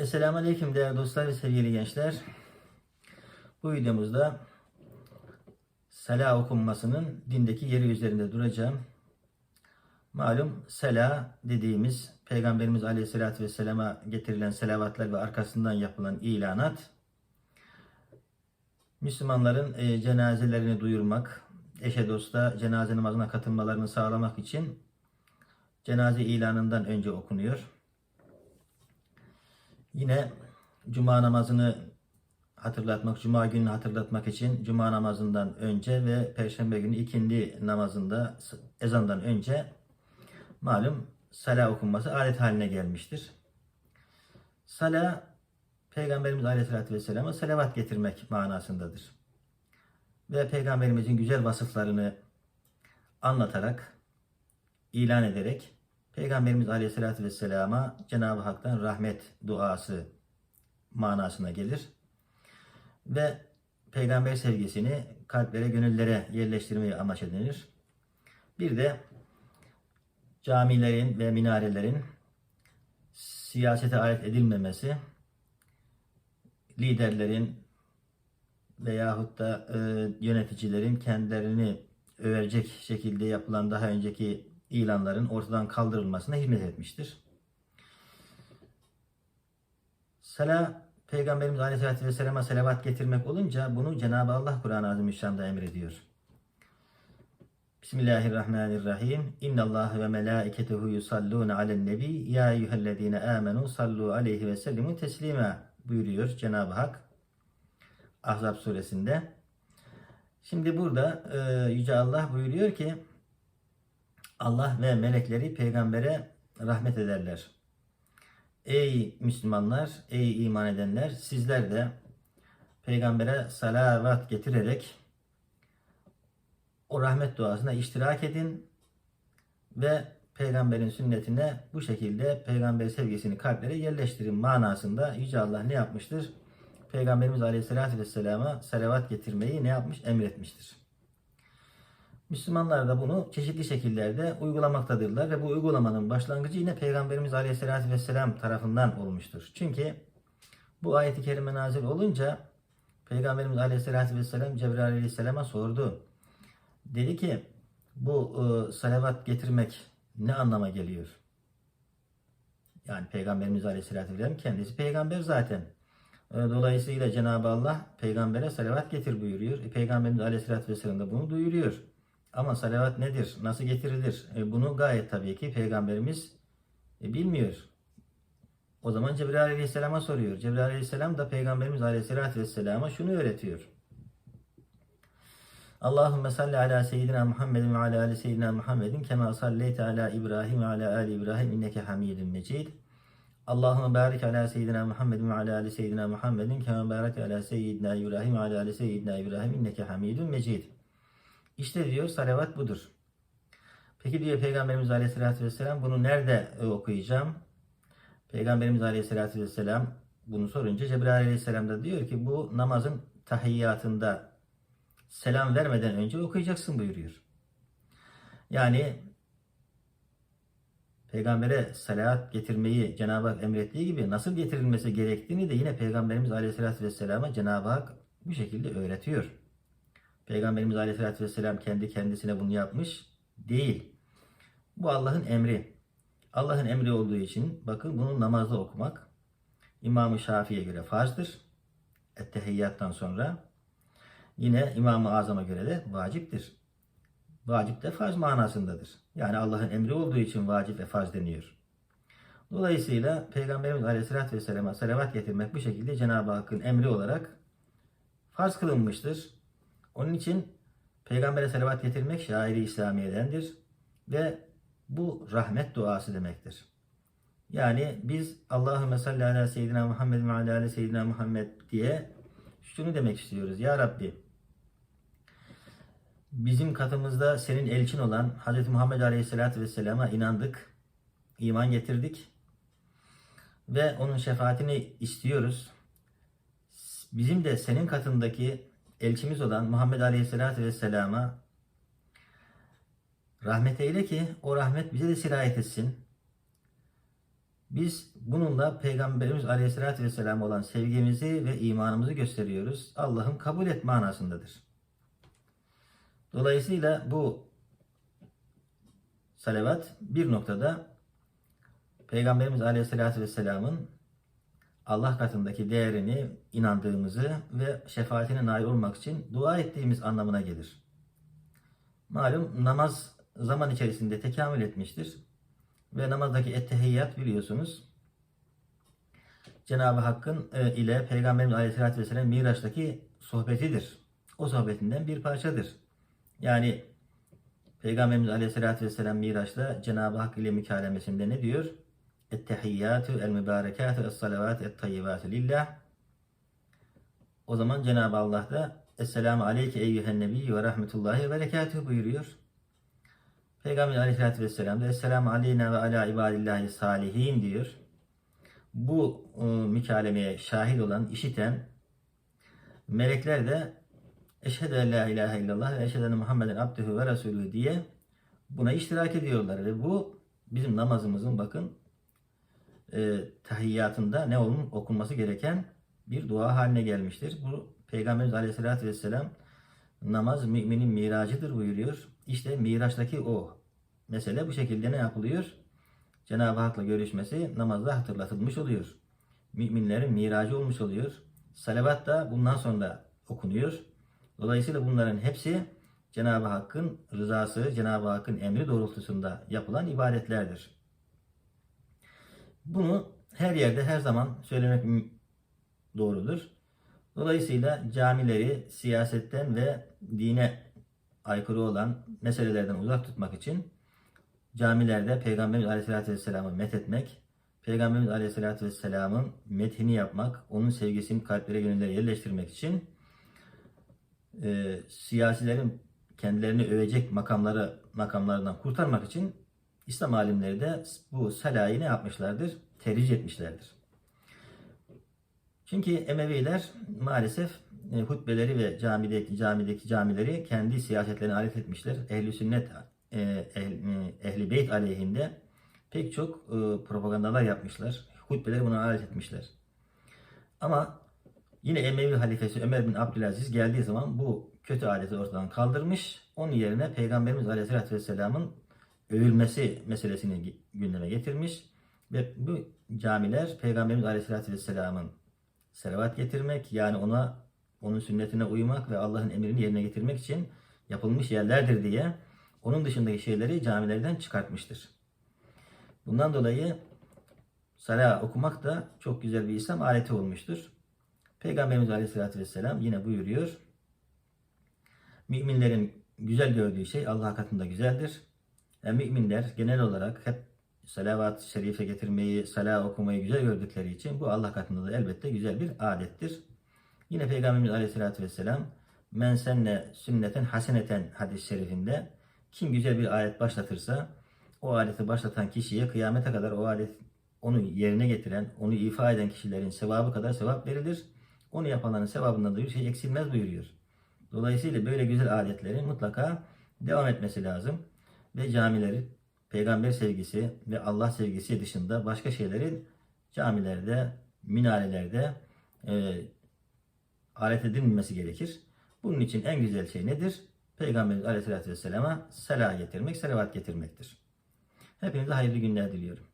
Esselamu Aleyküm değerli dostlar ve sevgili gençler. Bu videomuzda Sela okunmasının dindeki yeri üzerinde duracağım. Malum Sela dediğimiz Peygamberimiz Aleyhisselatü Vesselam'a getirilen selavatlar ve arkasından yapılan ilanat Müslümanların e, cenazelerini duyurmak, eşe dosta cenaze namazına katılmalarını sağlamak için cenaze ilanından önce okunuyor. Yine cuma namazını hatırlatmak, cuma gününü hatırlatmak için cuma namazından önce ve perşembe günü ikindi namazında ezandan önce malum sala okunması adet haline gelmiştir. Sala Peygamberimiz Aleyhisselatü Vesselam'a salavat getirmek manasındadır. Ve Peygamberimizin güzel vasıflarını anlatarak, ilan ederek Peygamberimiz Aleyhisselatü Vesselam'a Cenab-ı Hak'tan rahmet duası manasına gelir. Ve peygamber sevgisini kalplere, gönüllere yerleştirmeyi amaç edinir. Bir de camilerin ve minarelerin siyasete alet edilmemesi, liderlerin veyahut da e, yöneticilerin kendilerini övecek şekilde yapılan daha önceki ilanların ortadan kaldırılmasına hizmet etmiştir. Sala Peygamberimiz Aleyhisselatü Vesselam'a selavat getirmek olunca bunu Cenab-ı Allah Kur'an-ı Azimüşşan'da emrediyor. Bismillahirrahmanirrahim. İnna Allah ve melaiketehu yusalluna alen nebi ya eyyühellezine amenu sallu aleyhi ve sellimu teslima buyuruyor Cenab-ı Hak Ahzab suresinde. Şimdi burada e, Yüce Allah buyuruyor ki Allah ve melekleri peygambere rahmet ederler. Ey Müslümanlar, ey iman edenler sizler de peygambere salavat getirerek o rahmet duasına iştirak edin ve peygamberin sünnetine bu şekilde peygamber sevgisini kalplere yerleştirin manasında Yüce Allah ne yapmıştır? Peygamberimiz Aleyhisselatü Vesselam'a salavat getirmeyi ne yapmış? Emretmiştir. Müslümanlar da bunu çeşitli şekillerde uygulamaktadırlar ve bu uygulamanın başlangıcı yine Peygamberimiz Aleyhisselatü Vesselam tarafından olmuştur. Çünkü bu ayeti kerime nazil olunca Peygamberimiz Aleyhisselatü Vesselam Cebrail Aleyhisselam'a sordu. Dedi ki bu e, salavat getirmek ne anlama geliyor? Yani Peygamberimiz Aleyhisselatü Vesselam kendisi peygamber zaten. E, Dolayısıyla Cenab-ı Allah peygambere salavat getir buyuruyor. E, Peygamberimiz Aleyhisselatü Vesselam da bunu duyuruyor. Ama salavat nedir? Nasıl getirilir? E, bunu gayet tabii ki Peygamberimiz e, bilmiyor. O zaman Cebrail Aleyhisselam'a soruyor. Cebrail Aleyhisselam da Peygamberimiz Aleyhisselatü Vesselam'a şunu öğretiyor. Allahümme salli ala seyyidina Muhammedin ve ala ali seyyidina Muhammedin kema salleyte ala İbrahim ve ala ali İbrahim inneke hamidun mecid. Allahümme barik ala seyyidina Muhammedin ve ala ali seyyidina Muhammedin kema barik ala seyyidina İbrahim ve ala ali seyyidina İbrahim inneke hamidun mecid. İşte diyor salavat budur. Peki diyor Peygamberimiz Aleyhisselatü Vesselam bunu nerede okuyacağım? Peygamberimiz Aleyhisselatü Vesselam bunu sorunca Cebrail Aleyhisselam da diyor ki bu namazın tahiyyatında selam vermeden önce okuyacaksın buyuruyor. Yani Peygambere salat getirmeyi Cenab-ı Hak emrettiği gibi nasıl getirilmesi gerektiğini de yine Peygamberimiz Aleyhisselatü Vesselam'a Cenab-ı Hak bu şekilde öğretiyor. Peygamberimiz Aleyhisselatü Vesselam kendi kendisine bunu yapmış değil. Bu Allah'ın emri. Allah'ın emri olduğu için bakın bunu namazda okumak İmam-ı Şafii'ye göre farzdır. Ettehiyyattan sonra yine İmam-ı Azam'a göre de vaciptir. Vacip de farz manasındadır. Yani Allah'ın emri olduğu için vacip ve farz deniyor. Dolayısıyla Peygamberimiz Aleyhisselatü Vesselam'a salavat getirmek bu şekilde Cenab-ı Hakk'ın emri olarak farz kılınmıştır. Onun için Peygamber'e salavat getirmek şairi İslamiye'dendir ve bu rahmet duası demektir. Yani biz Allahümme salli ala seyyidina Muhammed ve ala seyyidina Muhammed diye şunu demek istiyoruz. Ya Rabbi bizim katımızda senin elçin olan Hz. Muhammed Aleyhisselatü Vesselam'a inandık, iman getirdik ve onun şefaatini istiyoruz. Bizim de senin katındaki elçimiz olan Muhammed Aleyhisselatü Vesselam'a rahmet eyle ki o rahmet bize de sirayet etsin. Biz bununla Peygamberimiz Aleyhisselatü Vesselam olan sevgimizi ve imanımızı gösteriyoruz. Allah'ım kabul et manasındadır. Dolayısıyla bu salavat bir noktada Peygamberimiz Aleyhisselatü Vesselam'ın Allah katındaki değerini inandığımızı ve şefaatine nail olmak için dua ettiğimiz anlamına gelir. Malum namaz zaman içerisinde tekamül etmiştir. Ve namazdaki ettehiyyat biliyorsunuz Cenab-ı Hakk'ın e, ile Peygamberimiz Aleyhisselatü Vesselam Miraç'taki sohbetidir. O sohbetinden bir parçadır. Yani Peygamberimiz Aleyhisselatü Vesselam Miraç'ta Cenab-ı Hak ile mükalemesinde ne diyor? Ettehiyyatü el mübarekatü es salavat et tayyibatü lillah. O zaman Cenab-ı Allah da Esselamu aleyke eyyühen nebiyyü ve rahmetullahi ve berekatühü buyuruyor. Peygamber aleyhissalatü vesselam da Esselamu aleyna ve ala ibadillahi salihin diyor. Bu e, mükalemeye şahit olan, işiten melekler de Eşhedü en la ilahe illallah ve eşhedü enne Muhammeden abdühü ve resulü diye buna iştirak ediyorlar. Ve bu bizim namazımızın bakın e, tahiyyatında ne olun okunması gereken bir dua haline gelmiştir. Bu Peygamberimiz Aleyhisselatü Vesselam namaz müminin miracıdır buyuruyor. İşte miraçtaki o mesele bu şekilde ne yapılıyor? Cenab-ı Hak'la görüşmesi namazda hatırlatılmış oluyor. Müminlerin miracı olmuş oluyor. Salavat da bundan sonra okunuyor. Dolayısıyla bunların hepsi Cenab-ı Hakk'ın rızası, Cenab-ı Hakk'ın emri doğrultusunda yapılan ibadetlerdir. Bunu her yerde her zaman söylemek doğrudur. Dolayısıyla camileri siyasetten ve dine aykırı olan meselelerden uzak tutmak için camilerde Peygamberimiz Aleyhisselatü Vesselam'ı methetmek, Peygamberimiz Aleyhisselatü Vesselam'ın methini yapmak, onun sevgisini kalplere gönüllere yerleştirmek için e, siyasilerin kendilerini övecek makamları makamlarından kurtarmak için İslam alimleri de bu salayı ne yapmışlardır? Tercih etmişlerdir. Çünkü Emeviler maalesef e, hutbeleri ve camideki camideki camileri kendi siyasetlerine alet etmişler. Ehli sünnet e, ehl, e, ehli beyt aleyhinde pek çok propagandalar yapmışlar. Hutbeleri buna alet etmişler. Ama yine Emevi halifesi Ömer bin Abdülaziz geldiği zaman bu kötü adeti ortadan kaldırmış. Onun yerine Peygamberimiz Aleyhisselatü Vesselam'ın övülmesi meselesini gündeme getirmiş. Ve bu camiler Peygamberimiz Aleyhisselatü Vesselam'ın selavat getirmek yani ona onun sünnetine uymak ve Allah'ın emrini yerine getirmek için yapılmış yerlerdir diye onun dışındaki şeyleri camilerden çıkartmıştır. Bundan dolayı salah okumak da çok güzel bir İslam aleti olmuştur. Peygamberimiz Aleyhisselatü Vesselam yine buyuruyor. Müminlerin güzel gördüğü şey Allah katında güzeldir. Yani müminler genel olarak hep salavat-ı şerife getirmeyi, salah okumayı güzel gördükleri için bu Allah katında da elbette güzel bir adettir. Yine Peygamberimiz Aleyhisselatü Vesselam men senne sünneten haseneten hadis-i şerifinde kim güzel bir ayet başlatırsa o adeti başlatan kişiye kıyamete kadar o adet onu yerine getiren, onu ifa eden kişilerin sevabı kadar sevap verilir. Onu yapanların sevabından da bir şey eksilmez buyuruyor. Dolayısıyla böyle güzel adetlerin mutlaka devam etmesi lazım. Ve camileri peygamber sevgisi ve Allah sevgisi dışında başka şeylerin camilerde, minarelerde e, alet edilmemesi gerekir. Bunun için en güzel şey nedir? Peygamberimiz Aleyhisselatü Vesselam'a selam getirmek, selavat getirmektir. Hepinize hayırlı günler diliyorum.